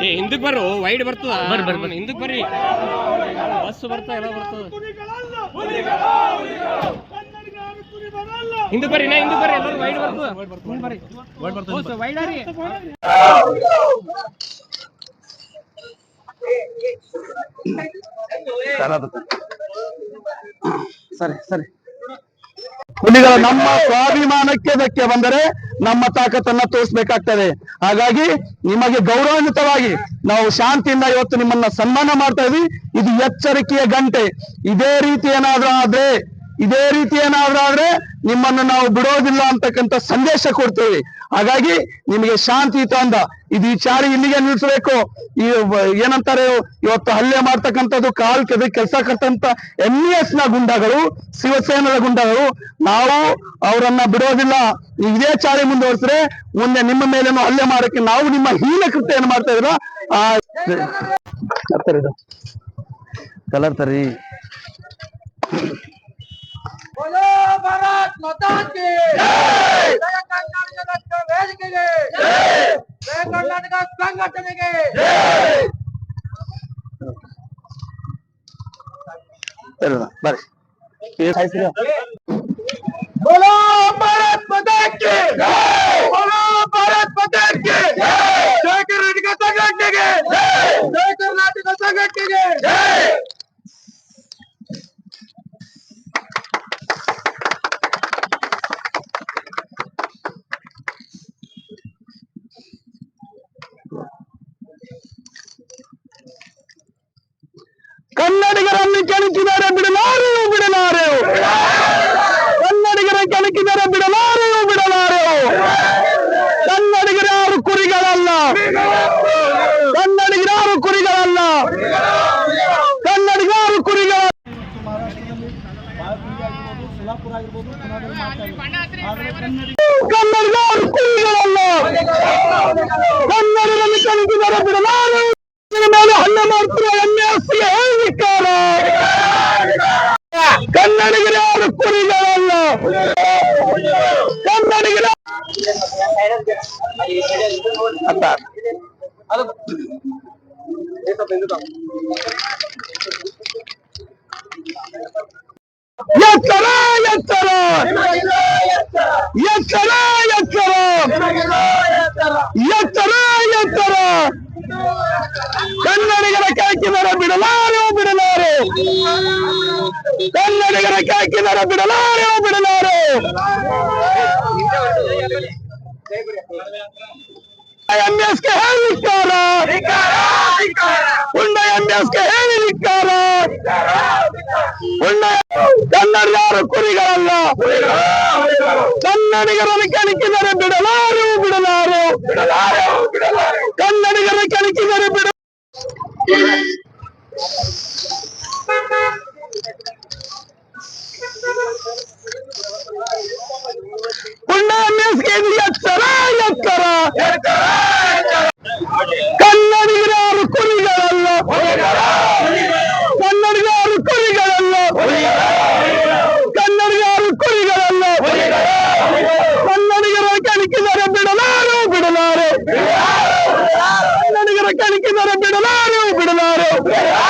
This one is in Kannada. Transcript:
ಏ ಹಿಂದಕ್ ಬರ್ರು ವೈಡ್ ಬರ್ತದ. ಬರ್ರಿ ಬರ್ರಿ ಹಿಂದಕ್ ಬರ್ರಿ. ಬಸ್ ಬರ್ತಾ ಎಲ್ಲ ಬರ್ತದ ಹುಲಿಗಳಲ್ಲ ಹುಲಿಗಳು ಹುಲಿಗಳು ಕನ್ನಡಿಗರು ಕುರಿ ಹಿಂದಕ್ ಬರ್ರಿ ನಾ ಹಿಂದೂ ಬರ್ರಿ ಎಲ್ಲರೂ ವೈಡ್ ಬರ್ತದ ಹಿಂದ್ ಬರ್ರಿ. ವೈಡ್ ಸರಿ ಸರಿ. ಹುಲಿಗಳ ನಮ್ಮ ಸ್ವಾಭಿಮಾನಕ್ಕೆ ಧಕ್ಕೆ ಬಂದರೆ ನಮ್ಮ ತಾಕತ್ತನ್ನ ತೋರಿಸಬೇಕಾಗ್ತದೆ. ಹಾಗಾಗಿ ನಿಮಗೆ ಗೌರವಾನ್ವಿತವಾಗಿ ನಾವು ಶಾಂತಿಯಿಂದ ಇವತ್ತು ನಿಮ್ಮನ್ನ ಸನ್ಮಾನ ಮಾಡ್ತಾ ಇದ್ವಿ. ಇದು ಎಚ್ಚರಿಕೆಯ ಗಂಟೆ. ಇದೇ ರೀತಿ ಏನಾದ್ರೂ ಆದ್ರೆ ಇದೇ ರೀತಿ ಏನಾದ್ರೂ ಆದ್ರೆ ನಿಮ್ಮನ್ನು ನಾವು ಬಿಡೋದಿಲ್ಲ ಅಂತಕ್ಕಂಥ ಸಂದೇಶ ಕೊಡ್ತೇವೆ. ಹಾಗಾಗಿ ನಿಮಗೆ ಶಾಂತಿಯುತ ಅಂದ ಇದು ಈ ಚಾರಿ ಇಲ್ಲಿಗೆ ನಿಲ್ಲಿಸಬೇಕು. ಈ ಏನಂತಾರೆ, ಇವತ್ತು ಹಲ್ಲೆ ಮಾಡ್ತಕ್ಕಂಥದ್ದು ಕಾಲ್ ಕೆದ, ಕೆಲಸ ಕರ್ತಂತ ಎಂ ಎಸ್ನ ಗುಂಡಗಳು, ಶಿವಸೇನದ ಗುಂಡಗಳು, ನಾವು ಅವರನ್ನ ಬಿಡೋದಿಲ್ಲ. ಇದೇ ಚಾಳಿ ಮುಂದುವರಿಸಿದ್ರೆ ಮುಂದೆ ನಿಮ್ಮ ಮೇಲೇನು ಹಲ್ಲೆ ಮಾಡಕ್ಕೆ ನಾವು ನಿಮ್ಮ ಹೀನ ಕೃತ್ಯ ಮಾಡ್ತಾ ಇದ್ರ ಕಲರ್ ತರಿ भारत माता की जय ಕರ್ನಾಟಕ ವೇದಿಕೆಗೆ ಜಯ ಕರ್ನಾಟಕ ಸಂಘಟನೆಗೆ ಬರ್ರಿ बोलो भारत माता की बोलो भारत माता की ಕನ್ನಡಿಗರನ್ನು ಕೆಣಕಿದರೆ ಬಿಡಲಾರೆವು ಕನ್ನಡಿಗರ ಕೆಣಕಿದರೆ ಬಿಡಲಾರೆವು ಬಿಡಲಾರೆವು ಕನ್ನಡಿಗರಾರು ಕುರಿಗಳಲ್ಲ. ಕನ್ನಡಿಗರಾರು ಕುರಿಗಳಲ್ಲ. ಕನ್ನಡಿಗರು ಕುರಿಗಳ ಕನ್ನಡಿಗರು ಕುರಿಗಳಲ್ಲ. ಕನ್ನಡಿಗರನ್ನು ಕೆಣಕಿದರೆ ಬಿಡಲಾರೆವು ಇದರ ಮೇಲೆ ಹಲ್ಲೆ ಮಾಡ್ತಿರೋ ಎನ್ಎಸ್ಗೆ ಹೇಳಿಕಾರ ಕನ್ನಡಿಗರ ಯಾರು ಕುರಿಗಳಲ್ಲ ಕನ್ನಡಿಗರ ಅಂತ ಎತ್ತರ ಎತ್ತರ ಎತ್ತರ ಎತ್ತರ ಎತ್ತರ ಎತ್ತರ ಕನ್ನಡಿಗರ ಕಾಕಿದರ ಬಿಡಲಾರೆವು ಬಿಡಲಾರೆ ಕನ್ನಡಿಗರ ಕಾಕಿದರ ಬಿಡಲಾರೆವು ಬಿಡಲಾರೆ ಎಂಎಸ್ಗೆ ಹೇಳಿಕಾರ ಉಂಡ ಎಂಎಸ್ಗೆ ಹೇಳಿಕಾರ ಉಂಡ ಕನ್ನಡದಾರು ಕುರಿಗಳಲ್ಲ ಕನ್ನಡಿಗರನ್ನು ಕೆಣಕಿದರೆ ಬಿಡಲಾರು ಬಿಡಲಾರು ಕನ್ನಡಿಗರ ಕೆಣಕಿದರೆ ಬಿಡ ಉಂಡ ಎಂಎಸ್ಗೆ ಎತ್ತರ ಎತ್ತರ ಕನ್ನಡಿಗರು ಕುರಿಗಳಲ್ಲ ಕನ್ನಡಿಗರು ಕುರಿಗಳಲ್ಲ ಕನ್ನಡಿಗರು ಕುರಿಗಳಲ್ಲ ಕನ್ನಡಿಗರ ಕಣಕಿದರೆ ಬಿಡಲಾರು ಬಿಡಲಾರು